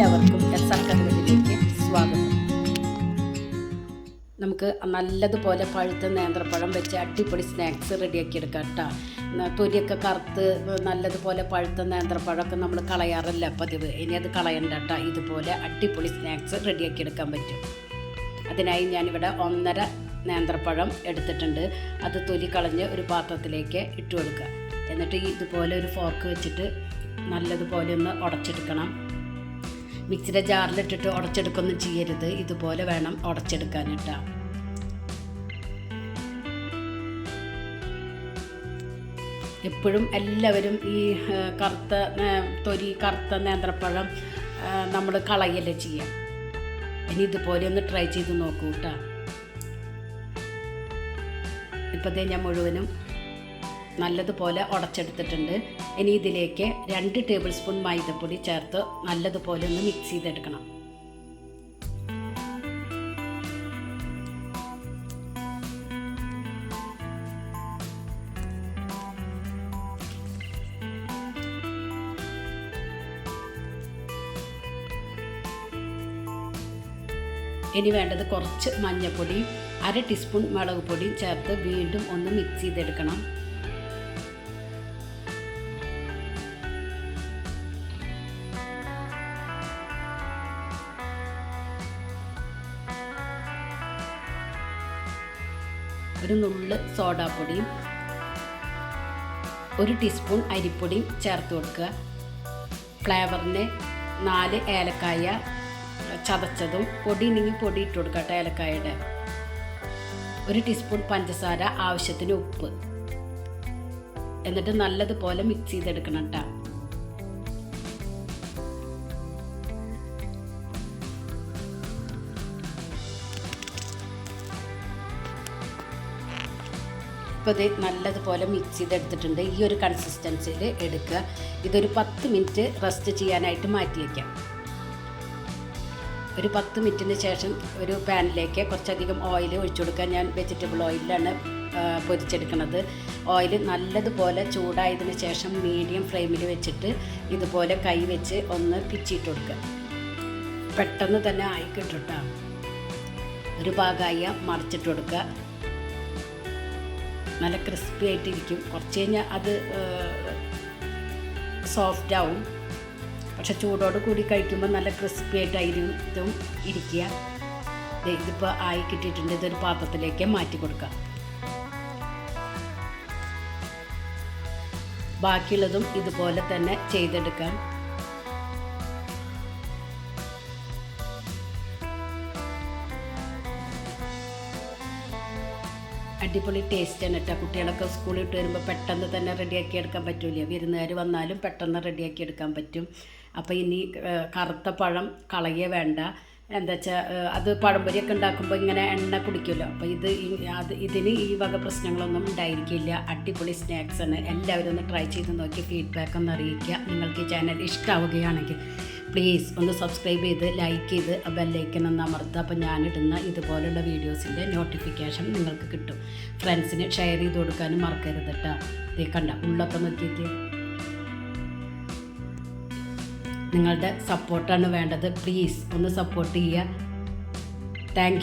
എല്ലാവർക്കും കഥകളിലേക്ക് സ്വാഗതം. നമുക്ക് നല്ലതുപോലെ പഴുത്ത നേന്ത്രപ്പഴം വെച്ച് അടിപൊളി സ്നാക്സ് റെഡിയാക്കി എടുക്കാം കേട്ടോ. തൊലിയൊക്കെ കറുത്ത് നല്ലതുപോലെ പഴുത്ത നേന്ത്രപ്പഴമൊക്കെ നമ്മൾ കളയാറില്ല പതിവ്. ഇനി അത് കളയണ്ട കേട്ടോ. ഇതുപോലെ അടിപൊളി സ്നാക്സ് റെഡിയാക്കി എടുക്കാൻ പറ്റും. അതിനായി ഞാനിവിടെ ഒന്നര നേന്ത്രപ്പഴം എടുത്തിട്ടുണ്ട്. അത് തൊലി കളഞ്ഞ് ഒരു പാത്രത്തിലേക്ക് ഇട്ട് കൊടുക്കുക. എന്നിട്ട് ഇതുപോലെ ഒരു ഫോർക്ക് വെച്ചിട്ട് നല്ലതുപോലെ ഒന്ന് ഉടച്ചെടുക്കണം. മിക്സിയുടെ ജാറിലിട്ടിട്ട് ഉടച്ചെടുക്കൊന്നും ചെയ്യരുത്. ഇതുപോലെ വേണം ഉടച്ചെടുക്കാനിട്ട എപ്പോഴും എല്ലാവരും ഈ കറുത്ത തൊരി കറുത്ത നേന്ത്രപ്പഴം നമ്മൾ കളയല്ലേ ചെയ്യാം ഇനി ഇതുപോലെ ഒന്ന് ട്രൈ ചെയ്ത് നോക്കൂ കേട്ടോ. ഇപ്പോഴത്തെ ഞാൻ മുഴുവനും നല്ലതുപോലെ ഉടച്ചെടുത്തിട്ടുണ്ട്. ഇനി ഇതിലേക്ക് രണ്ട് ടേബിൾ സ്പൂൺ മൈദപ്പൊടി ചേർത്ത് നല്ലതുപോലെ ഒന്ന് മിക്സ് ചെയ്തെടുക്കണം. ഇനി വേണ്ടത് കുറച്ച് മഞ്ഞൾപ്പൊടിയും അര ടീസ്പൂൺ മുളക് പൊടിയും ചേർത്ത് വീണ്ടും ഒന്ന് മിക്സ് ചെയ്തെടുക്കണം. ഒരു നുള്ള് സോഡാപ്പൊടിയും ഒരു ടീസ്പൂൺ അരിപ്പൊടിയും ചേർത്ത് കൊടുക്കുക. ഫ്ലേവറിന് നാല് ഏലക്കായ ചതച്ചതും പൊടി ഉണ്ടെങ്കിൽ പൊടി ഇട്ട് കൊടുക്കുക കേട്ടോ ഏലക്കായയുടെ. ഒരു ടീസ്പൂൺ പഞ്ചസാര ആവശ്യത്തിന് ഉപ്പ്. എന്നിട്ട് നല്ലതുപോലെ മിക്സ് ചെയ്തെടുക്കണം കേട്ടോ. ഇപ്പോൾ ഇത് നല്ലതുപോലെ മിക്സ് ചെയ്തെടുത്തിട്ടുണ്ട്. ഈ ഒരു കൺസിസ്റ്റൻസിയിൽ എടുക്കുക. ഇതൊരു പത്ത് മിനിറ്റ് റെസ്റ്റ് ചെയ്യാനായിട്ട് മാറ്റി വയ്ക്കാം ഒരു പത്ത് മിനിറ്റിന് ശേഷം ഒരു പാനിലേക്ക് കുറച്ചധികം ഓയിൽ ഒഴിച്ചു കൊടുക്കുക. ഞാൻ വെജിറ്റബിൾ ഓയിലാണ് പൊരിച്ചെടുക്കുന്നത് ഓയിൽ നല്ലതുപോലെ ചൂടായതിന് ശേഷം മീഡിയം ഫ്ലെയിമിൽ വെച്ചിട്ട് ഇതുപോലെ കൈ വെച്ച് ഒന്ന് പിച്ചിട്ട് കൊടുക്കുക. പെട്ടെന്ന് തന്നെ ആയി കിട്ടും ഒരു ഭാഗമായ മറിച്ചിട്ട് കൊടുക്കുക. നല്ല ക്രിസ്പി ആയിട്ടിരിക്കും. കുറച്ച് കഴിഞ്ഞാൽ അത് സോഫ്റ്റ് ആവും. പക്ഷെ ചൂടോട് കൂടി കഴിക്കുമ്പോൾ നല്ല ക്രിസ്പി ആയിട്ടായിരിക്കും ഇരിക്കുക. ദേ ഇതിപ്പോൾ ആയി കിട്ടിയിട്ടുണ്ട്. ഇതൊരു പാത്രത്തിലേക്ക് മാറ്റി കൊടുക്കാം ബാക്കിയുള്ളതും ഇതുപോലെ തന്നെ ചെയ്തെടുക്കാം അടിപൊളി ടേസ്റ്റ് ആണ് കേട്ടോ കുട്ടികളൊക്കെ സ്കൂളിൽ വിട്ട് വരുമ്പോൾ പെട്ടെന്ന് തന്നെ റെഡിയാക്കി എടുക്കാൻ പറ്റൂല വിരുന്നുകാർ വന്നാലും പെട്ടെന്ന് റെഡിയാക്കി എടുക്കാൻ പറ്റും. അപ്പോൾ ഇനി കറുത്ത പഴം കളയേ വേണ്ട. എന്താ വെച്ചാൽ അത് പഴംപൊരിയൊക്കെ ഉണ്ടാക്കുമ്പോൾ ഇങ്ങനെ എണ്ണ കുടിക്കുമല്ലോ. അപ്പോൾ ഇത് അത് ഇതിന് ഈ വക പ്രശ്നങ്ങളൊന്നും ഉണ്ടായിരിക്കില്ല. അടിപൊളി സ്നാക്സ് ആണ്. എല്ലാവരും ഒന്ന് ട്രൈ ചെയ്ത് നോക്കി ഫീഡ്ബാക്ക് ഒന്ന് അറിയിക്കുക. നിങ്ങൾക്ക് ഈ ചാനൽ ഇഷ്ടമാവുകയാണെങ്കിൽ പ്ലീസ് ഒന്ന് സബ്സ്ക്രൈബ് ചെയ്ത് ലൈക്ക് ചെയ്ത് ബെല്ലൈക്കൻ ഒന്ന് അമർത്തുക അപ്പോൾ ഞാനിടുന്ന ഇതുപോലുള്ള വീഡിയോസിന്റെ നോട്ടിഫിക്കേഷൻ നിങ്ങൾക്ക് കിട്ടും. ഫ്രണ്ട്സിന് ഷെയർ ചെയ്ത് കൊടുക്കാനും മറക്കരുത് കേട്ടോ ദേ കണ്ട ഉള്ളൊക്കെ നോക്കിയിട്ട് നിങ്ങളുടെ സപ്പോർട്ടാണ് വേണ്ടത്. പ്ലീസ് ഒന്ന് സപ്പോർട്ട് ചെയ്യുക. താങ്ക്